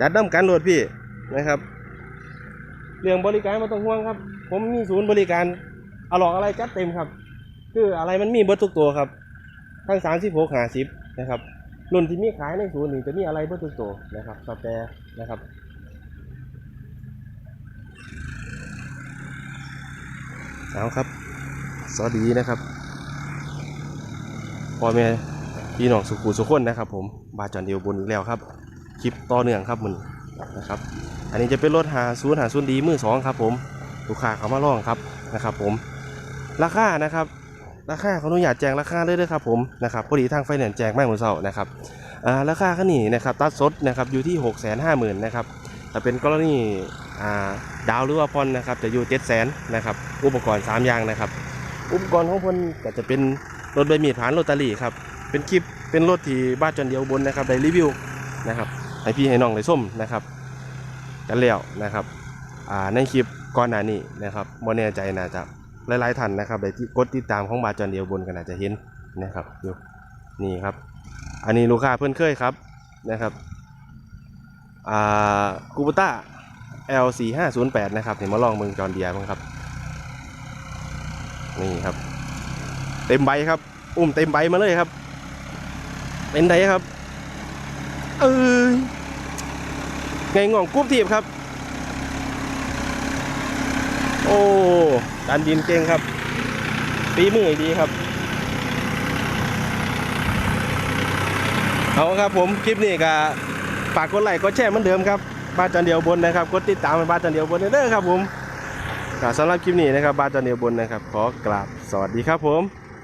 จัดน้ำกันโหลดพี่นะครับ เรื่องบริการไม่ต้องห่วงครับ ผมมีศูนย์บริการอลอกอะไรจัดเต็มครับ คืออะไรมันมีเบิดทุกตัวครับ ทั้งสามสิบหกหาสิบนะครับรุ่นที่มีขายในศูนย์นี่จะมีอะไรเบิดทุกตัวนะครับสแปรนะครับเอาครับ สวัสดีนะครับพ่อแม่พี่น้องสุขุสุขคนนะครับผม บาจอนเดียวบนอีกแล้วครับ คลิปต่อเนื่องครับมันนะครับ อันนี้จะเป็นรถหาศูนย์หาศูนย์ดีมือสองครับผมลูกค้าเขามาล่องครับนะครับ ผม ราคานะครับ ราคาเขออนุญาตแจ้งราคาเลยเด้วยครับผมนะครับพอดีทางไฟแนนซ์แจ้งไม่หมดเสานะครับอ่าราคาคันนี้นะครับตัดสดนะครับอยู่ที่ 6 5 0 0 0 0นะครับแต่เป็นกรณีอ่าดาวหรือว่าพรนะครับจะอยู่7 0 0 0 0นะครับอุปกรณ์ 3 อย่างนะครับ อุปกรณ์ของพนก็จะเป็นรถใบมีดผ่านโรตารี่ครับเป็นคลิปเป็นรถที่บ้านจนเดียวบนนะครับได้รีวิวนะครับ ให้พี่ให้น้องได้ส้มนะครับกันแล้วนะครับอ่าในคลิปก่อนหน้านี้นะครับโมแน่ใจน่าจะหลายๆท่านนะครับได้กดติดตามของบาจอนเดียวบนกันอาจจะเห็นนะครับอยู่นี่ครับ อันนี้ลูกค้าเพื่อนเคยครับนะครับอ่ากูบต้า L 4 5 0 8 นะครับเดี๋ยวมาลองเมืองจอนเดียบ้างครับ นี่ครับ เต็มใบครับ อุ้มเต็มใบมาเลยครับ เป็นไงครับ เอ้ยไงง่องกุ๊บทีบครับ โอ้ดันดินเก่งครับฝีมือดีครับ เอาครับผมคลิปนี้ก็ฝากกดไลค์กดแชร์เหมือนเดิมครับบ้านจันเดียวบนนะครับกดติดตามบ้านจันเดียวบนเด้อครับผมสำหรับคลิปนี้นะครับบ้านจันเดียวบนนะครับ ขอกราบสวัสดีครับผม